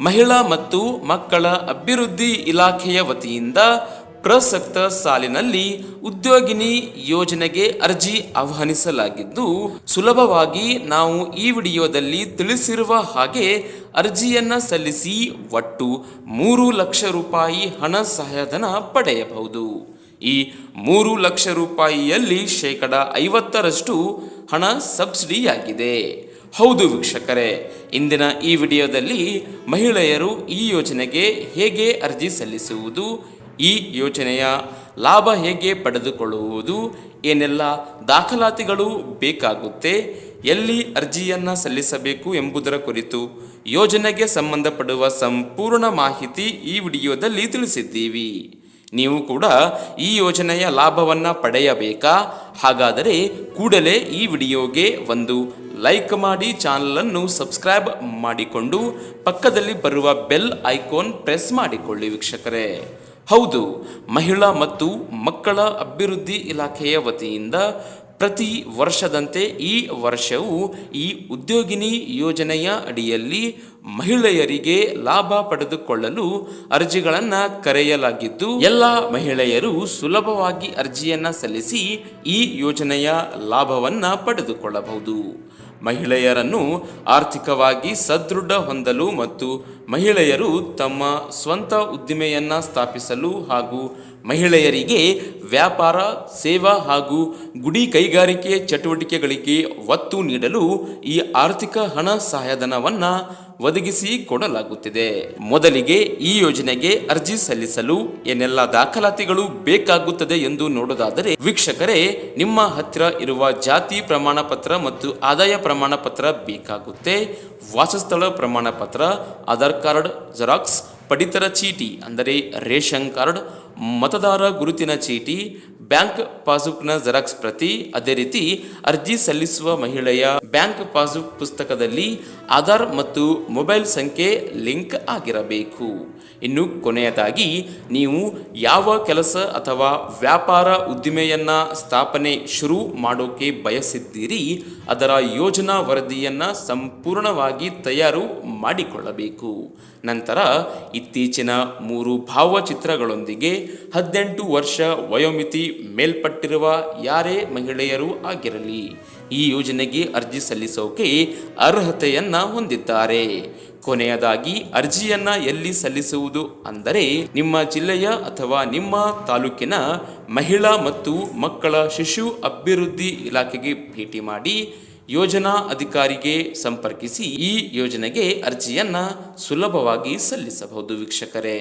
ಮಹಿಳಾ ಮತ್ತು ಮಕ್ಕಳ ಅಭಿವೃದ್ಧಿ ಇಲಾಖೆಯ ವತಿಯಿಂದ ಪ್ರಸಕ್ತ ಸಾಲಿನಲ್ಲಿ ಉದ್ಯೋಗಿನಿ ಯೋಜನೆಗೆ ಅರ್ಜಿ ಆಹ್ವಾನಿಸಲಾಗಿದ್ದು, ಸುಲಭವಾಗಿ ನಾವು ಈ ವಿಡಿಯೋದಲ್ಲಿ ತಿಳಿಸಿರುವ ಹಾಗೆ ಅರ್ಜಿಯನ್ನು ಸಲ್ಲಿಸಿ ಒಟ್ಟು ಮೂರು ಲಕ್ಷ ರೂಪಾಯಿ ಹಣ ಸಹಾಯಧನ ಪಡೆಯಬಹುದು. ಈ ಮೂರು ಲಕ್ಷ ರೂಪಾಯಿಯಲ್ಲಿ ಶೇಕಡ ಐವತ್ತರಷ್ಟು ಹಣ ಸಬ್ಸಿಡಿಯಾಗಿದೆ. ಹೌದು ವೀಕ್ಷಕರೇ, ಇಂದಿನ ಈ ವಿಡಿಯೋದಲ್ಲಿ ಮಹಿಳೆಯರು ಈ ಯೋಜನೆಗೆ ಹೇಗೆ ಅರ್ಜಿ ಸಲ್ಲಿಸುವುದು, ಈ ಯೋಜನೆಯ ಲಾಭ ಹೇಗೆ ಪಡೆದುಕೊಳ್ಳುವುದು, ಏನೆಲ್ಲ ದಾಖಲಾತಿಗಳು ಬೇಕಾಗುತ್ತೆ, ಎಲ್ಲಿ ಅರ್ಜಿಯನ್ನು ಸಲ್ಲಿಸಬೇಕು ಎಂಬುದರ ಕುರಿತು ಯೋಜನೆಗೆ ಸಂಬಂಧಪಡುವ ಸಂಪೂರ್ಣ ಮಾಹಿತಿ ಈ ವಿಡಿಯೋದಲ್ಲಿ ತಿಳಿಸಿದ್ದೀವಿ. ನೀವು ಕೂಡ ಈ ಯೋಜನೆಯ ಲಾಭವನ್ನು ಪಡೆಯಬೇಕಾ? ಹಾಗಾದರೆ ಕೂಡಲೇ ಈ ವಿಡಿಯೋಗೆ ಒಂದು ಲೈಕ್ ಮಾಡಿ ಚಾನಲನ್ನು ಸಬ್ಸ್ಕ್ರೈಬ್ ಮಾಡಿಕೊಂಡು ಪಕ್ಕದಲ್ಲಿ ಬರುವ ಬೆಲ್ ಐಕಾನ್ ಪ್ರೆಸ್ ಮಾಡಿಕೊಳ್ಳಿ ವೀಕ್ಷಕರೇ. ಹೌದು, ಮಹಿಳಾ ಮತ್ತು ಮಕ್ಕಳ ಅಭಿವೃದ್ಧಿ ಇಲಾಖೆಯ ವತಿಯಿಂದ ಪ್ರತಿ ವರ್ಷದಂತೆ ಈ ವರ್ಷವೂ ಈ ಉದ್ಯೋಗಿನಿ ಯೋಜನೆಯ ಅಡಿಯಲ್ಲಿ ಮಹಿಳೆಯರಿಗೆ ಲಾಭ ಪಡೆದುಕೊಳ್ಳಲು ಅರ್ಜಿಗಳನ್ನು ಕರೆಯಲಾಗಿದ್ದು, ಎಲ್ಲ ಮಹಿಳೆಯರು ಸುಲಭವಾಗಿ ಅರ್ಜಿಯನ್ನ ಸಲ್ಲಿಸಿ ಈ ಯೋಜನೆಯ ಲಾಭವನ್ನ ಪಡೆದುಕೊಳ್ಳಬಹುದು. ಮಹಿಳೆಯರನ್ನು ಆರ್ಥಿಕವಾಗಿ ಸದೃಢ ಹೊಂದಲು ಮತ್ತು ಮಹಿಳೆಯರು ತಮ್ಮ ಸ್ವಂತ ಉದ್ದಿಮೆಯನ್ನ ಸ್ಥಾಪಿಸಲು ಹಾಗೂ ಮಹಿಳೆಯರಿಗೆ ವ್ಯಾಪಾರ, ಸೇವಾ ಹಾಗೂ ಗುಡಿ ಕೈಗಾರಿಕೆ ಚಟುವಟಿಕೆಗಳಿಗೆ ಒತ್ತು ನೀಡಲು ಈ ಆರ್ಥಿಕ ಹಣ ಸಹಾಯಧನವನ್ನು ಕೊಡಲಾಗುತ್ತಿದೆ. ಮೊದಲಿಗೆ ಈ ಯೋಜನೆಗೆ ಅರ್ಜಿ ಸಲ್ಲಿಸಲು ಏನೆಲ್ಲ ದಾಖಲಾತಿಗಳು ಬೇಕಾಗುತ್ತದೆ ಎಂದು ನೋಡೋದಾದರೆ, ವೀಕ್ಷಕರೇ, ನಿಮ್ಮ ಹತ್ತಿರ ಇರುವ ಜಾತಿ ಪ್ರಮಾಣ ಪತ್ರ ಮತ್ತು ಆದಾಯ ಪ್ರಮಾಣ ಪತ್ರ ಬೇಕಾಗುತ್ತೆ. ವಾಸಸ್ಥಳ ಪ್ರಮಾಣ ಪತ್ರ ಆಧಾರ್ ಕಾರ್ಡ್, ಜೆರಾಕ್ಸ್, ಪಡಿತರ ಚೀಟಿ ಅಂದರೆ ರೇಷನ್ ಕಾರ್ಡ್, ಮತದಾರ ಗುರುತಿನ ಚೀಟಿ ಬ್ಯಾಂಕ್ ಪಾಸ್ಬುಕ್ನ ಜೆರಾಕ್ಸ್ ಪ್ರತಿ ಅದೇ ರೀತಿ ಅರ್ಜಿ ಸಲ್ಲಿಸುವ ಮಹಿಳೆಯ ಬ್ಯಾಂಕ್ ಪಾಸ್ಬುಕ್ ಪುಸ್ತಕದಲ್ಲಿ ಆಧಾರ್ ಮತ್ತು ಮೊಬೈಲ್ ಸಂಖ್ಯೆ ಲಿಂಕ್ ಆಗಿರಬೇಕು. ಇನ್ನು ಕೊನೆಯದಾಗಿ, ನೀವು ಯಾವ ಕೆಲಸ ಅಥವಾ ವ್ಯಾಪಾರ ಉದ್ದಿಮೆಯನ್ನು ಸ್ಥಾಪನೆ ಶುರು ಮಾಡೋಕೆ ಬಯಸಿದ್ದೀರಿ, ಅದರ ಯೋಜನಾ ವರದಿಯನ್ನು ಸಂಪೂರ್ಣವಾಗಿ ತಯಾರು ಮಾಡಿಕೊಳ್ಳಬೇಕು. ನಂತರ ಇತ್ತೀಚಿನ ಮೂರು ಭಾವಚಿತ್ರಗಳೊಂದಿಗೆ ಹದಿನೆಂಟು ವರ್ಷ ವಯೋಮಿತಿ ಮೇಲ್ಪಟ್ಟಿರುವ ಯಾರೇ ಮಹಿಳೆಯರು ಆಗಿರಲಿ, ಈ ಯೋಜನೆಗೆ ಅರ್ಜಿ ಸಲ್ಲಿಸೋಕೆ ಅರ್ಹತೆಯನ್ನ ಹೊಂದಿದ್ದಾರೆ. ಕೊನೆಯದಾಗಿ, ಅರ್ಜಿಯನ್ನ ಎಲ್ಲಿ ಸಲ್ಲಿಸುವುದು ಅಂದರೆ ನಿಮ್ಮ ಜಿಲ್ಲೆಯ ಅಥವಾ ನಿಮ್ಮ ತಾಲೂಕಿನ ಮಹಿಳಾ ಮತ್ತು ಮಕ್ಕಳ ಶಿಶು ಅಭಿವೃದ್ಧಿ ಇಲಾಖೆಗೆ ಭೇಟಿ ಮಾಡಿ ಯೋಜನಾ ಅಧಿಕಾರಿಗೆ ಸಂಪರ್ಕಿಸಿ ಈ ಯೋಜನೆಗೆ ಅರ್ಜಿಯನ್ನ ಸುಲಭವಾಗಿ ಸಲ್ಲಿಸಬಹುದು ವೀಕ್ಷಕರೇ.